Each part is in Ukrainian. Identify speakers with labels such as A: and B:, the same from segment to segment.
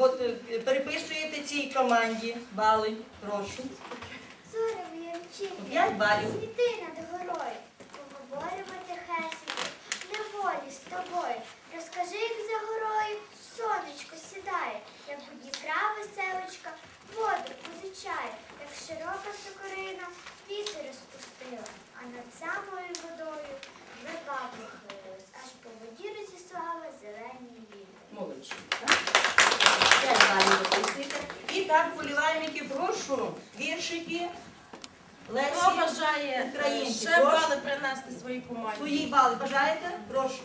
A: е, переписуєте цій команді бали. Прошу.
B: Зоря в'янчині,
A: П'ять балів.
B: світи над горою, поговоримо тихесенько, неволі з тобою. Розкажи, як за горою сонечко сідає, як у Дніпра веселочка воду позичає, як широка сокорина вітер розпустила, а над самою водою верба похилилась, аж по воді розіслала зелені вітер.
A: Дописуєте. І так, полівальники, прошу. Віршики.
C: Хто
A: Лесі.
C: бажає
A: Українці,
C: ще
A: прошу.
C: бали принести своїй команді?
A: Свої бали бажаєте? Прошу.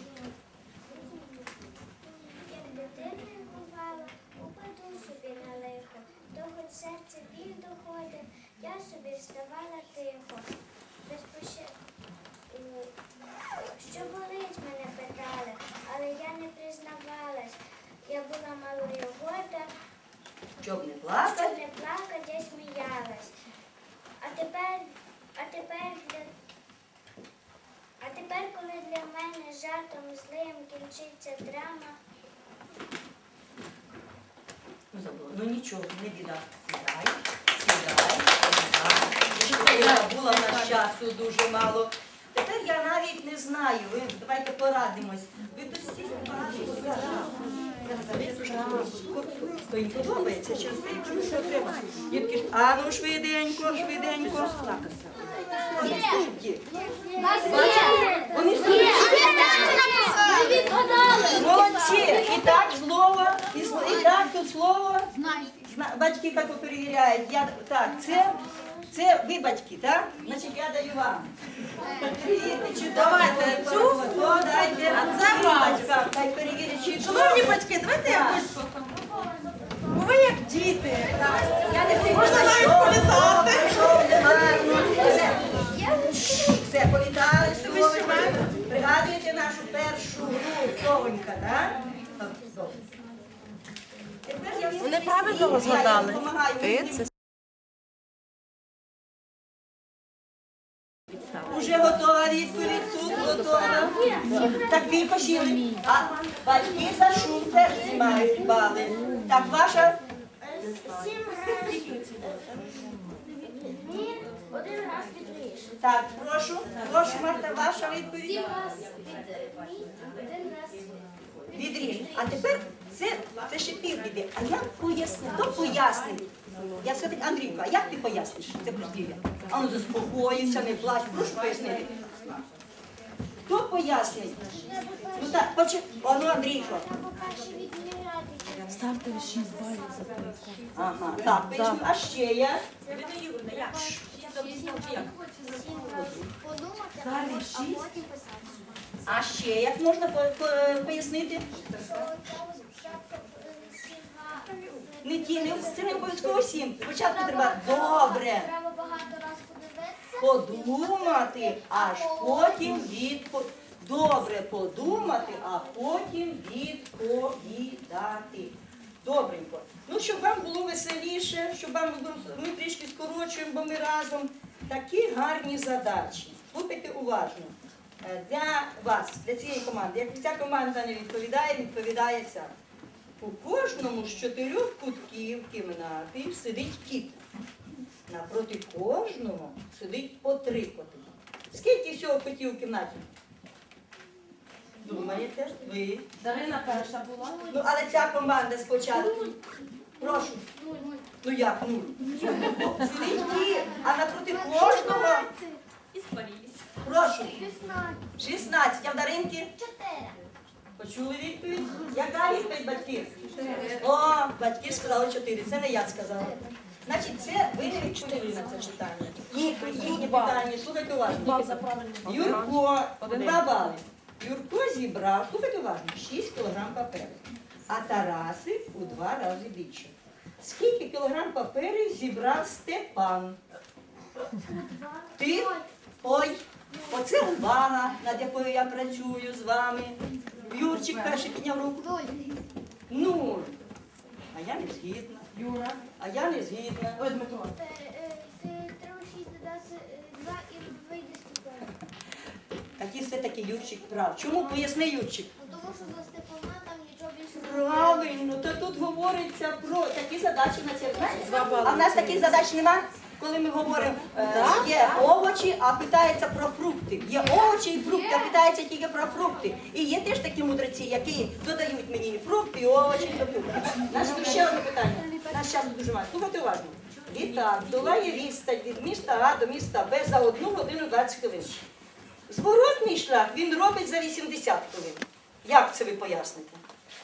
B: Як дитиною бувала, упаду собі на лихо, то хоч серце біль доходить, я собі вставала тихо. Без поще- е, Що болить, мене питали, але я не признавалась. Я була малою года,
A: Щоб не
B: щоб не плакати, я сміялась. А тепер, а тепер для а тепер, коли для мене жартом злим кінчиться драма,
A: Ну, забула. Ну нічого, не біда. Сідай, сідай, сідай. Я була в нас часу дуже мало. Тепер я навіть не знаю. Ви давайте порадимось. Ви стільки багато. То їм подобається, чи якщо все треба. Дітки, а ну швиденько, швиденько. Вони Молодці! І так слово, і, так тут слово. Батьки як перевіряють. Я, так, це, це ви батьки, так? Значить, я даю вам.
C: Давайте цю.
A: О, дайте.
C: А це
A: батькам, хай
C: Шановні батьки, давайте якось. Бо ви як діти. Можна навіть політати.
A: Все. Політали сьогодні. Пригадуєте нашу першу гру Совонька, так?
C: Вони правильно розгадали.
A: Уже готова відповідь, тут готова. Так ви пошили. А батьки за шум теж знімають бали. Так, ваша
B: сім разів ні, один раз відріж.
A: Так, прошу, прошу, Марта, ваша відповідь.
B: Сім раз від ні, один раз
A: Відріж. А тепер це, це ще півбіди. А як пояснити? Хто пояснить? Я все-таки, Андрійко, а як ти поясниш це прислів'я? А ну заспокоївся, не плач, прошу пояснити. Хто пояснить? Ну так, почи... О, ну, Андрійко.
D: Ставте 6 балів за прикол.
A: Ага, так, поясню. А ще я?
B: Подумати, а
D: Далі
B: потім- а писати.
A: А ще як можна по- по- пояснити? Не, це не обов'язково всім. Спочатку треба добре. Подумати, аж потім відпо... Добре подумати, а потім відповідати. Добренько. Ну, щоб вам було веселіше, щоб вам було, ми трішки скорочуємо, бо ми разом. Такі гарні задачі. Слухайте уважно. Е, Для вас, для цієї команди, як ця команда не відповідає, відповідає ця. У кожному з чотирьох кутків кімнати сидить кіт. Напроти кожного сидить по три коти. Скільки всього котів в кімнаті? Думаєте? Ви.
C: Дарина перша була.
A: Ну, але ця команда спочатку. Прошу. Ну як нуль? Сидить кіт, а напроти кожного. І Прошу. 16. А в Даринки?
B: Чотири.
A: Почули відповідь? Яка відповідь батьків? О, батьки сказали 4. Це не я сказала. Значить, це ви не відповіли на це питання. Їхні, питання, слухайте уважно. Юрко, два бали. Юрко зібрав, слухайте уважно, 6 кілограм паперу. А Тарасик у два рази більше. Скільки кілограм паперу зібрав Степан? Ти? Ой, оце увага, над якою я працюю з вами. Юрчик перший підняв руку. Нуль. А я не згідна.
C: Юра.
A: А я не згідна.
C: Ой, Дмитро.
B: Ти треба шість додати е, два і вийде Степан.
A: Такий все-таки Юрчик прав. Чому поясни Юрчик?
B: Ну, Тому що за Степана там нічого більше
A: Правильно, то тут говориться про такі задачі на
C: бали
A: А в нас таких задач нема. Коли ми говоримо, е, є овочі, а питається про фрукти. Є овочі і фрукти, а питається тільки про фрукти. І є теж такі мудреці, які додають мені і фрукти, і овочі, і фрукти. Наш ще одне питання. Наш час дуже мало. Слухайте уважно. Літак долає відстань від міста А до міста Б за 1 годину 20 хвилин. Зворотний шлях він робить за 80 хвилин. Як це ви поясните?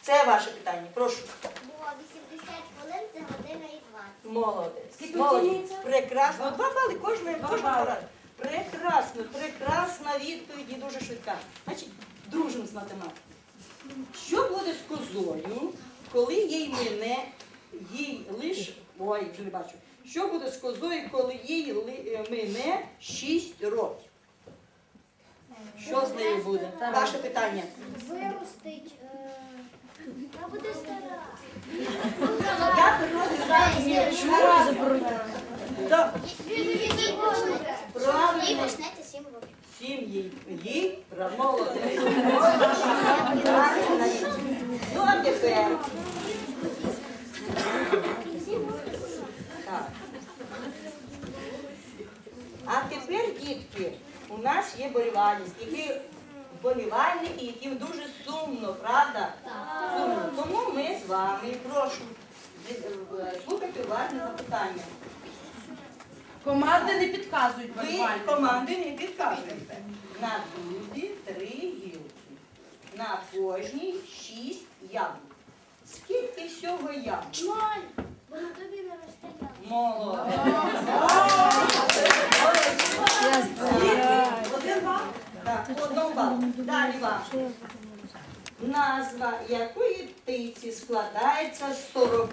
A: Це ваше питання. Прошу.
E: Було 80 хвилин, це година і 20.
A: Молодець. Молодець. Прекрасно. Два бали кожного
C: бали.
A: Прекрасно, прекрасна відповідь і дуже швидка. Значить, дружимо з математикою. Що буде з козою, коли їй мине, їй лиш. Ой, вже не бачу. Що буде з козою, коли їй ли- е, мине 6 років? Що з нею буде? Ваше питання.
E: Виростить. Вона буде стара.
A: Я розглядаю нічого. Так, правильно.
E: Їй почнеться 7 років.
A: Сім'ї їй молодець. Ну, а тепер. Так. А тепер, дітки, у нас є болівальники, які вболівальники, яким дуже сумно, правда? Сумно. Тому ми з вами, прошу, слухайте уважне запитання.
C: Команди не підказують
A: Ви
C: буквально.
A: команди не підказуєте. На дубі три гілки. На кожній шість яблук. Скільки всього яблук?
E: Ноль. Бо на тобі не росте яблуко.
A: Молодець.
C: Один бал.
A: Так, по одному балу. Далі вам. Назва якої птиці складається з 40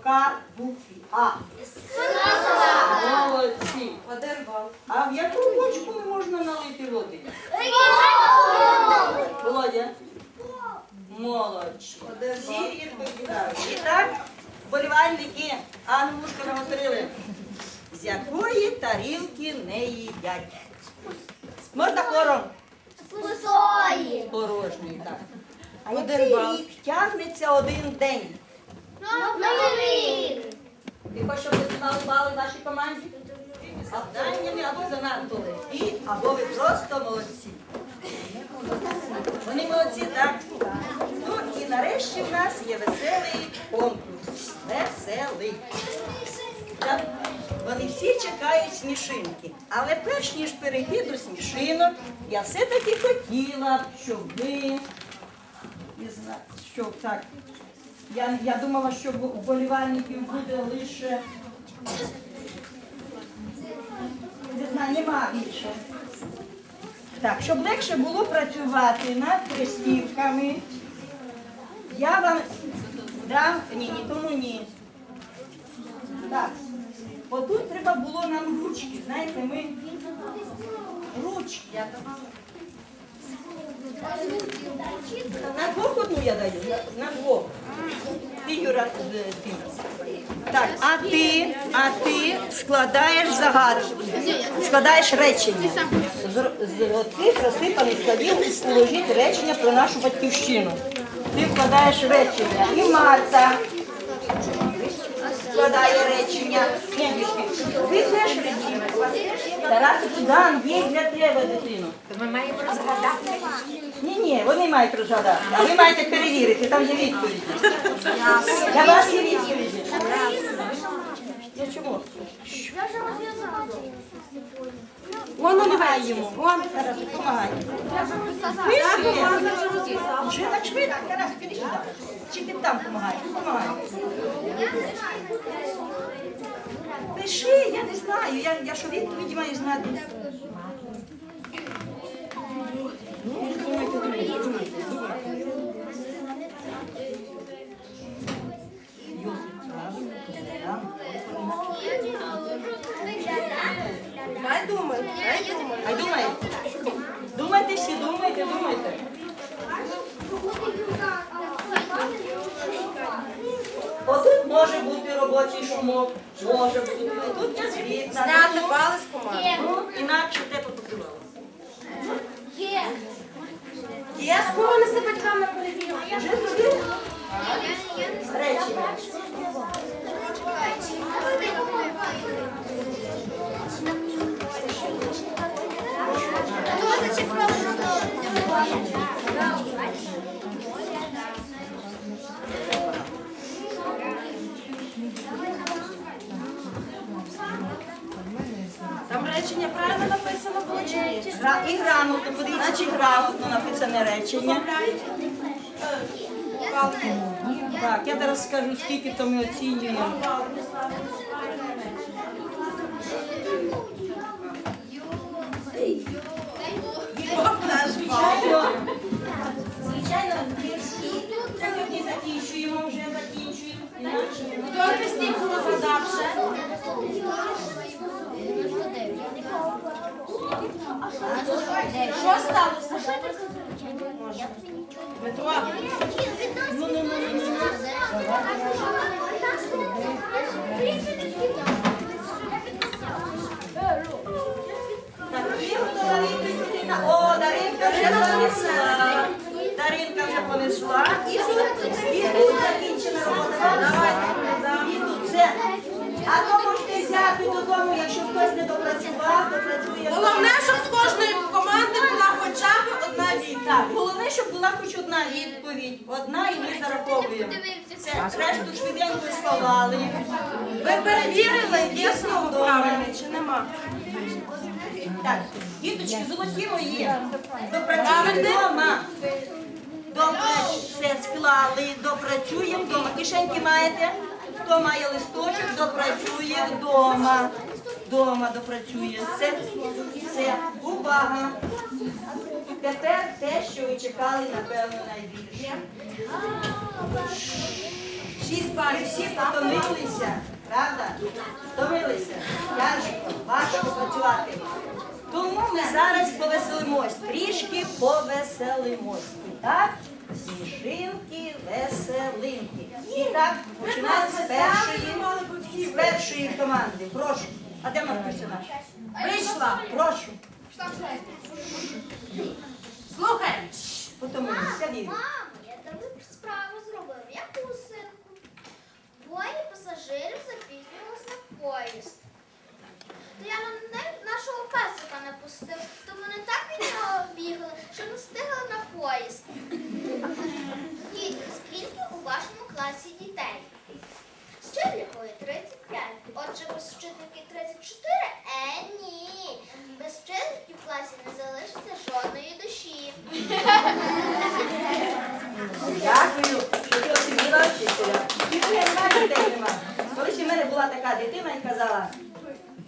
A: букв А? Молодці.
C: Один бал.
A: А в яку бочку не можна налити води? Володя? Молодці. Всі відповідають. І так, вболівальники, Анну наговорили. З якої тарілки не їдять? Можна хором?
E: Пустої.
A: Порожній, так. А
C: Один
A: який
C: бал.
A: рік тягнеться один день?
E: Новий рік.
A: Ти хочеш, щоб ви знали бали в вашій команді? Завданнями або занадто легкі, або ви просто молодці. Вони молодці, так? Ну і нарешті в нас є веселий конкурс. Веселий. Так, Вони всі чекають смішинки. Але перш ніж перейти до смішинок, я все-таки хотіла б, щоб ви. Не знаю, щоб так. Я, я думала, що вболівальників буде лише. Не знаю, нема більше. Так, щоб легше було працювати над приспівками, я вам дам. Ні, ні, тому ні. Так. Отут треба було нам ручки. Знаєте, ми ручки. На двох одну я даю, на, двох. Ти, Юра, ти. Так, а ти, а ти складаєш загадку, складаєш речення. З, цих розсипаних складів уложіть речення про нашу батьківщину. Ти складаєш речення. І Марта складає речення. Ви теж речення. Тарас Будан є для тебе, дитино.
F: Ми маємо розгадати.
A: Ні, ні, вони мають розгадати, а ви маєте перевірити, там є відповіді. Для вас є відповіді. Чому?
E: Я вже розв'язала.
A: Вон допомагай йому. Вон, Тарас, допомагай. Пиши. Вже так швидко, Тарас, піди сюди. Чи ти там допомагаєш? Допомагай. Пиши, я не знаю. Я, я що відповіді маю знати. Ну, думайте, думайте, думайте, думайте. Йосип, правильно, Богдан,
C: Дай думай. Дай думай.
A: Ай, думай. Думайте всі, думайте, думайте. Отут може бути робочий шумок, може бути. Тут я звітна.
C: Зняти бали з команди.
A: Ну, інакше де попрацювала.
E: Є.
C: Є з кого несе батькам на перевірку?
A: Вже зробили? Речення.
C: Там речення правильно написано було чи ні?
A: Гра- І грамотно, подивіться, чи грамотно написане речення. Так, я зараз скажу, скільки то ми оцінюємо. Звичайно, звичайно, вірші. Сьогодні закінчуємо, вже закінчуємо.
C: Хто хрестив, хто задавши? Що сталося?
A: Ну, ну, ну, ну, О, Даринка вже понесла. Даринка вже понесла. І тут закінчена робота. Давайте. І тут все. А то можете взяти додому, якщо хтось не допрацював, допрацює.
C: головне, щоб з кожної команди була хоча б одна відповідь.
A: Щоб була хоч одна відповідь. Одна і ми зараховуємо. Це решту швиденько сховали.
C: Ви перевірили, є слово правильне чи нема?
A: Так, діточки, золоті мої, допрацюємо вдома. Добре, все склали, допрацюємо вдома. Кишеньки маєте? Хто має листочок, допрацює вдома. Вдома допрацює. Все, все. Увага. Тепер те, що ви чекали, напевно, найбільше. Шість балів всі потомилися, правда? Втомилися. Тяжко, важко працювати. Тому ми зараз повеселимось, трішки повеселимось. І так, сніжинки, веселинки. І так, починаємо з першої, з першої команди. Прошу. А де Маркуся наша?
C: Вийшла.
A: Прошу.
C: Слухай.
A: Потомилися. Сядіть.
E: Мамо, я справу зробив, як у синку. Двоє пасажирів запізнювалися на поїзд. То я на не- нашого песика не пустив, то вони так від нього бігали, що не встигли на поїзд. Діти, скільки у вашому класі дітей? Вчителькою 35. Отже, без вчительки 34? Е, ні. Без вчительки в класі не залишиться жодної душі.
A: Дякую, що ти оцінила вчителя. Вчителя немає, дітей нема. Колись у мене була така дитина і казала,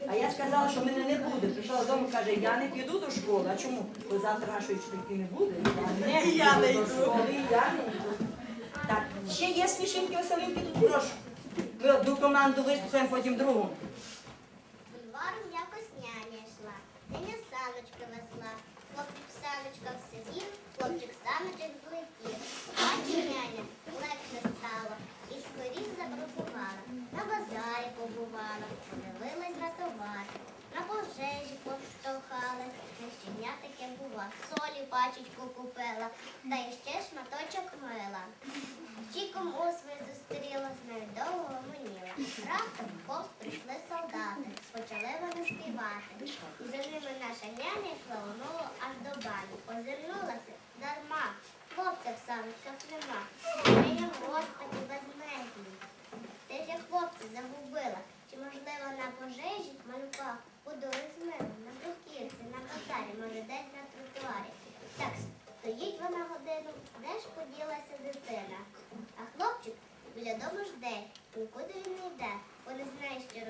A: а я сказала, що мене не буде. Прийшла додому і каже, я не піду до школи. А чому? Бо завтра нашої вчительки не буде. Я не
C: І я не
A: піду до школи, і я не йду. Так, ще є смішинки, веселинки тут, прошу. Одну команду виступаємо, потім другу.
E: Бульваром якось няня йшла, няня саночки везла. Хлопчик в саночках сидів, хлопчик саночок злетів. Бачить няня, легше стало, і скоріш закрокувала. На базарі побувала, подивилась на товар. На пожежі поштовхали, на щеня таке бува. Солі пачечку купила, та ще шматочок мила. Чіком освою зустріла, з нею довго гомоніла. Раптом повз прийшли солдати, почали вони співати. І за ними наша няня йшла аж до бані. Озирнулася дарма, хлопця в самочках нема. Нея, господи, без неї. Ти ж я хлопця загубила. Чи можливо на пожежі малюка подори з миром, на бруківці, на базарі, може десь на тротуарі. Так стоїть вона годину, де ж поділася дитина. А хлопчик біля дому жде, нікуди він не йде, бо не знає, що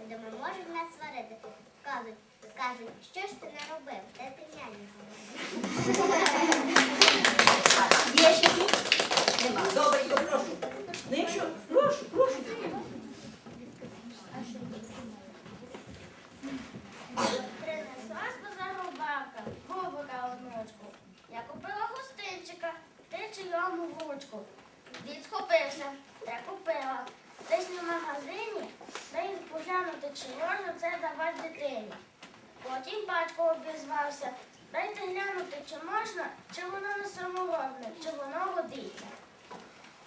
E: робити, вдома можуть нас сварити. Скажуть, скажуть, що ж ти не робив, де ти няню
A: Так, є ще тут? Нема. Добренько, прошу. Ну якщо, прошу, прошу.
E: Принесла з базару бабка, губика онучку. Я купила гостинчика, тричі йому в ручку. Дід схопився, те купила. Десь на магазині, дай чи можна це давати дитині. Потім батько обізвався, дайте глянути, чи можна, чи воно не самогонне, чи воно годиться.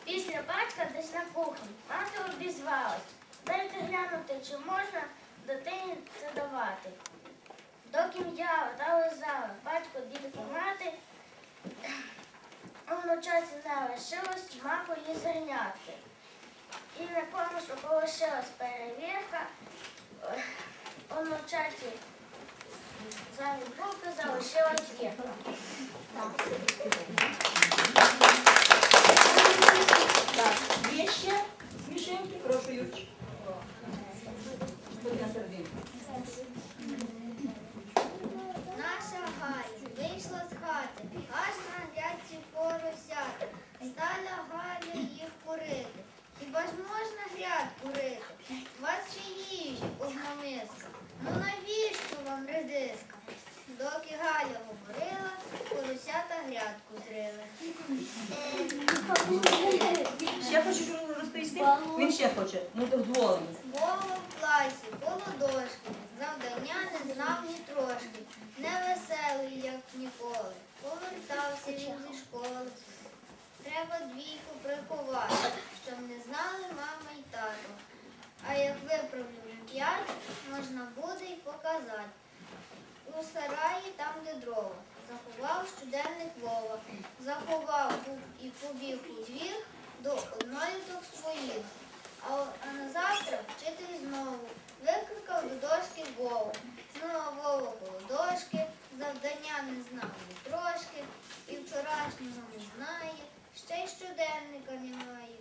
E: Після батька десь на кухні. Мати обізвалась. Дайте глянути, чи можна дитині це давати. Доки м'яла та лизала, батько, дід мати, внучаці не лишилось маку і зернятки. І на поміж полишилась перевірка. У внучаці замість булки залишилась вірка.
A: Так, є ще? Прошу, Юрчик. Будь на серединку.
E: Наша Галя вийшла з хати, аж на грядці поросята. Стала Галя їх курити. Хіба ж можна грядку рити? У вас ще їжі одна миска. Ну навіщо вам редиска? Доки Галя говорила, поросята грядку зрили.
A: Ще хочеш розповісти? Він ще хоче. Ну, дозволено.
E: Вова в класі, коло дошки, завдання не знав ні трошки. Невеселий, як ніколи. Повертався він зі школи. Треба двійку приховати, щоб не знали мама й тато. А як виправлю вже п'ять, можна буде й показати. У сараї там, де дрова, заховав щоденник Вова, заховав і побіг у двір до одноліток своїх. А, на завтра вчитель знову викликав до дошки Вову. Знову Вова коло дошки, завдання не знав ні трошки, і вчорашнього не знає, ще й щоденника немає.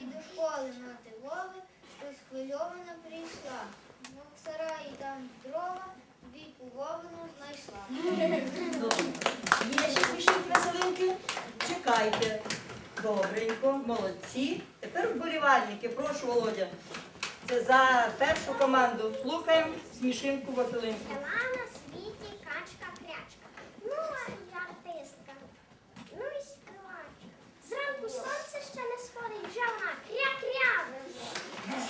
E: І до школи мати Вови розхвильована прийшла. Ну, в сараї там дрова, віку Вовину знайшла.
A: Є ще смішинки веселинки? Чекайте. Добренько, молодці. Тепер вболівальники. Прошу, Володя. Це за першу команду. Слухаємо смішинку веселинку.
E: Жила на світі качка крячка. Ну, а я артистка. Ну і співачка. Зранку сонце ще не сходить, вже вона кря-кря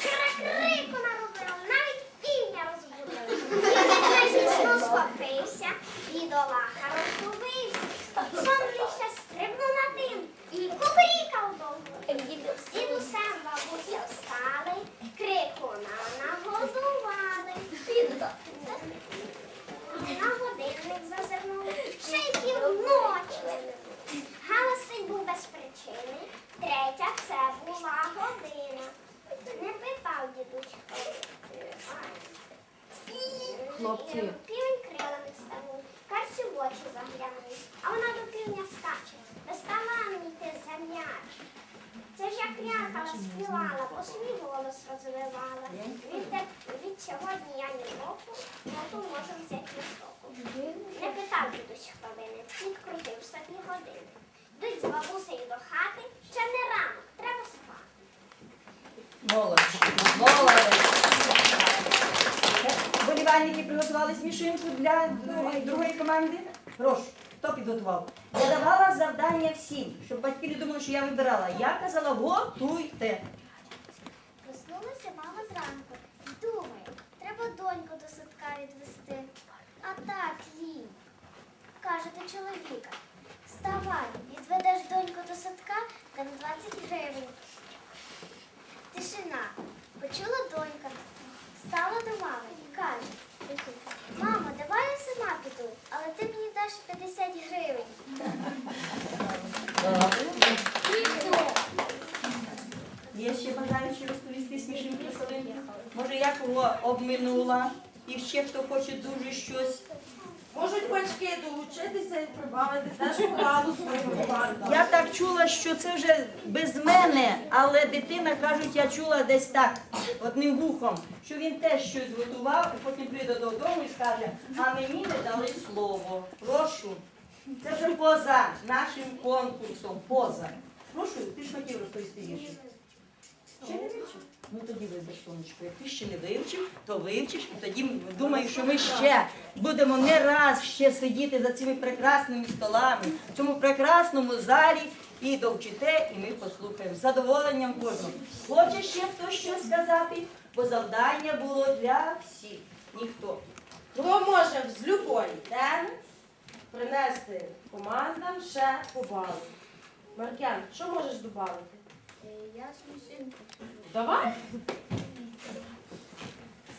E: Кра-крику наробила, навіть півня розбудила. Я звісно схопився, бідолаха розгубився. Сон ще стрибнув на тин і кубрікав довго. З дідусем бабуся встали, крику нам нагодували. На годинник зазирнули, ще й півночі. Галасик був без причини, третя це була година. Не питав дідусь, хто
B: Хлопці.
E: Півень крилами ставив, карці в очі заглянули, а вона до півня скаче. Доставай мені ти земляч. Це ж як рякала співала, по свій голос розвивала. Від, те- від сьогодні я ні боку, моту можу взяти високу. Не питав дідусь, хто винен, відкрутив собі години. Йдуть з бабусею до хати, ще не рано, треба спати.
A: Молодці. Молодець. Вболівальники приготували смішинку для другої, другої команди. Прошу, хто підготував? Я давала завдання всім, щоб батьки не думали, що я вибирала. Я казала, готуйте.
E: Проснулася мама зранку і думає, треба доньку до садка відвести. А так їй. Каже до чоловіка, вставай, відведеш доньку до садка, там 20 гривень. Тишина. Почула донька, стала до мами і каже, мамо, давай я сама піду, але ти мені даш 50 гривень.
A: Є ще бажаючі розповісти смішинку веселинку? Може, я кого обминула? І ще хто хоче дуже щось.
C: Батьки долучитися і прибавити теж вкладу свою.
A: Я так чула, що це вже без мене, але дитина, кажуть, я чула десь так, одним вухом, що він теж щось готував, і потім прийде додому і скаже, а мені не дали слово. Прошу. Це вже поза нашим конкурсом. Поза. Прошу, ти ж хотів розповісти. Ще не вивчив? Ну тоді вибач, сонечко. Як ти ще не вивчив, то вивчиш, і тоді думаю, що ми ще будемо не раз ще сидіти за цими прекрасними столами, в цьому прекрасному залі і довчите, і ми послухаємо з задоволенням кожного. Хоче ще хтось щось сказати? Бо завдання було для всіх. Ніхто.
C: Хто може з любої теми принести командам ще по балу? Маркян, що можеш додати?
G: Ясно, синку.
C: Давай.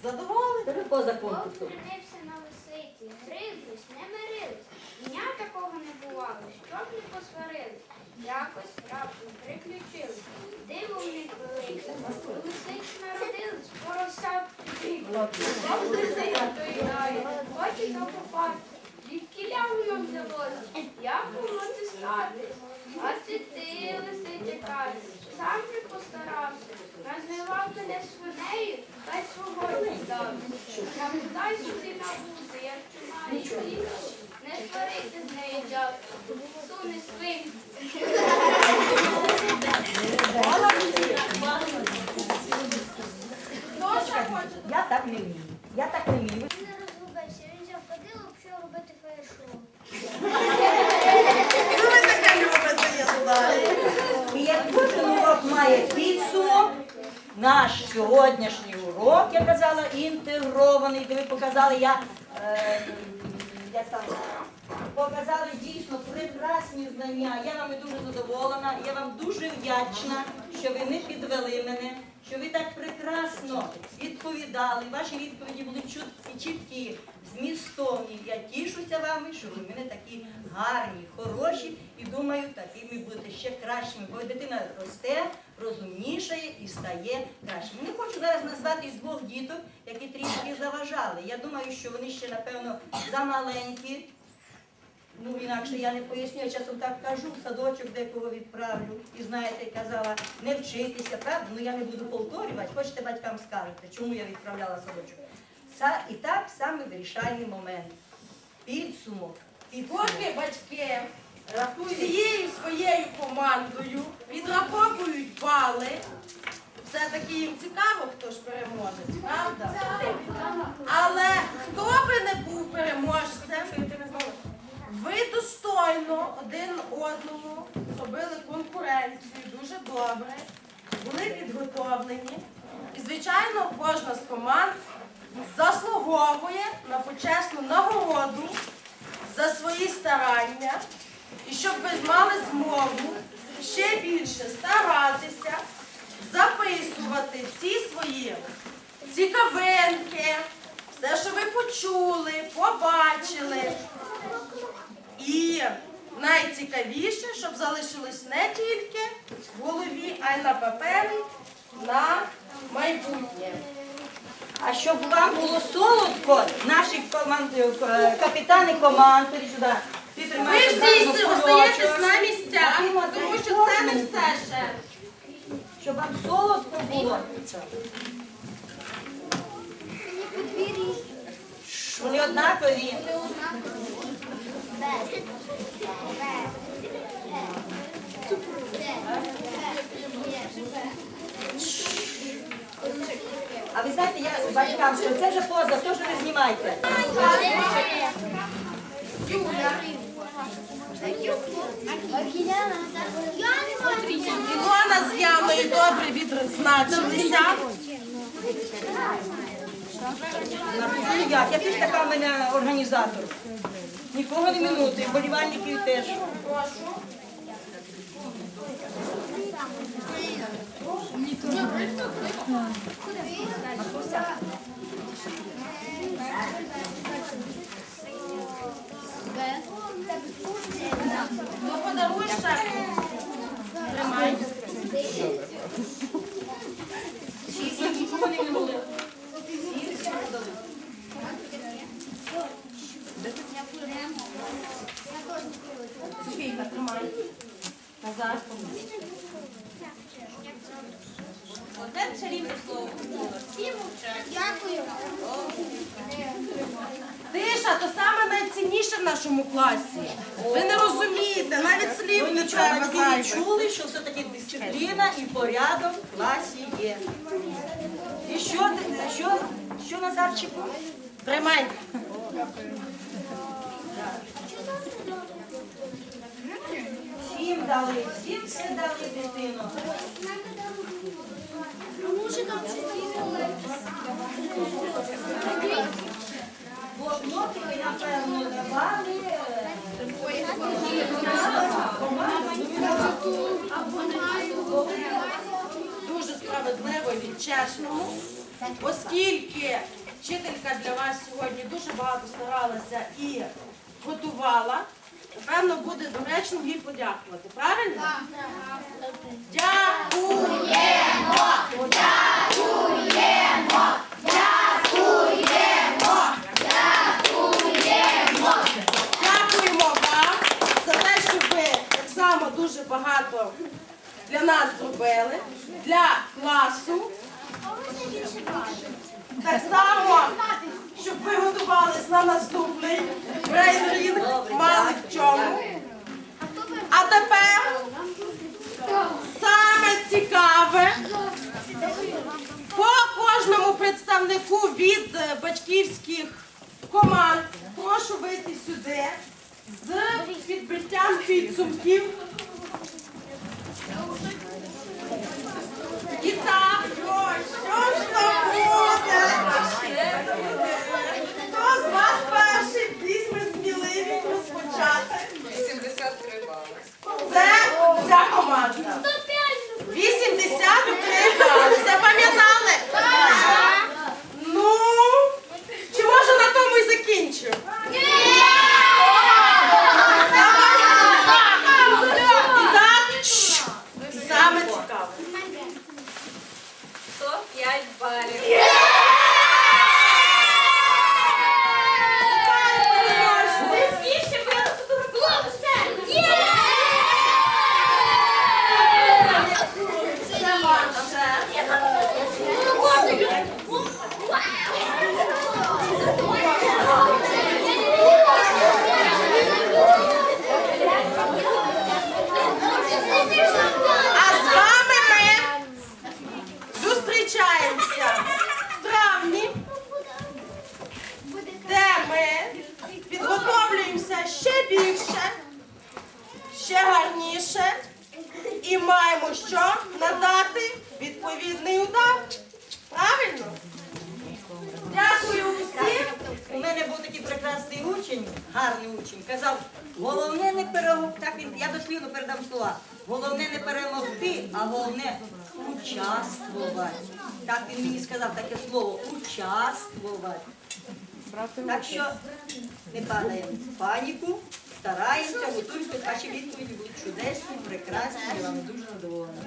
C: Задоволений?
A: По закону.
G: Вовк женився на лисиці, гризлись, не мирились. Дня такого не бувало, щоб не посварились. Якось раптом приключились. Диво в них велике. У лисиці народились, поросят підбігли. Вовк лисиця доїдає, хоче то попасти. Звідкіля у ньому взялося, як було стати? А це ти, лисиця, каже, сам же постарався. Називав мене свинею, та й свого не дав. Дай сюди на вузи, я чумаю хліб, не сварити з нею дяк, суне
C: ще хоче?
A: Я так не вмію. Я так не вмію.
G: Він не розгубився, він взяв кадило, почав робити фаєр-шоу.
C: Ну ви таке любите, я знаю.
A: І як кожен урок має підсумок, наш сьогоднішній урок, я казала, інтегрований, де ви показали, я, е, я сам показали дійсно прекрасні знання. Я вами дуже задоволена, я вам дуже вдячна, що ви не підвели мене, що ви так прекрасно відповідали. Ваші відповіді були чіткі, змістовні. Я тішуся вами, що ви мене такі гарні, хороші, і думаю, такими будете ще кращими, бо дитина росте, розумнішає і стає кращим. Не хочу зараз назвати із двох діток, які трішки заважали. Я думаю, що вони ще, напевно, замаленькі. Ну, інакше я не поясню, я часом так кажу, в садочок декого відправлю. І знаєте, казала, не вчитися, правда? Ну я не буду повторювати, хочете батькам скажете, чому я відправляла садочок. Са- І так саме вирішальний момент. Підсумок. Підсумок.
C: Поки батьки. Всією своєю командою відраховують бали. Все-таки їм цікаво, хто ж переможець, правда? Але хто би не був переможцем, ви достойно один одному зробили конкуренцію дуже добре, були підготовлені. І, звичайно, кожна з команд заслуговує на почесну нагороду за свої старання. І щоб ви мали змогу ще більше старатися, записувати всі свої цікавинки, все, що ви почули, побачили. І найцікавіше, щоб залишилось не тільки в голові, а й на папері на майбутнє.
A: А щоб вам було солодко, наші команди, е, капітани команд, сюди.
C: Ви всі остаєтесь на місцях, тому що це не все ще.
A: Щоб вам солодко було. Вони однакові. А ви знаєте, я батькам, що це вже поза, то що ви знімаєте.
C: Ілона з Яною добре відзначилися.
A: Ну як, я теж така в мене організатор. Нікого не минути, болівальників теж.
C: Прошу. Ну, подаруй ще. Тримай.
A: Всі нікого не минули.
C: Софійка, тримай. Назад. Одне чарівне слово. Всі мовчать.
G: Дякую.
C: Тиша, то саме найцінніше в нашому класі. Ви не розумієте, навіть слів
A: Ви
C: не треба
A: батьки не чули, що все-таки дисципліна і порядок в класі є. І що, що, що Назарчику?
C: Тримай.
A: Всім дали, всім все дали дитину блокноти ви, напевно, давали. Дуже
C: справедливо і чесно, оскільки вчителька для вас сьогодні дуже багато старалася і готувала, певно, буде доречно їй подякувати. Правильно? Так.
A: Франсуа. Головне не перемогти, а головне участвувати. Так він мені сказав таке слово участвувати. Так що не падаємо в паніку, стараємося, готуємося, ваші відповіді будуть чудесні, прекрасні, я вам дуже задоволена.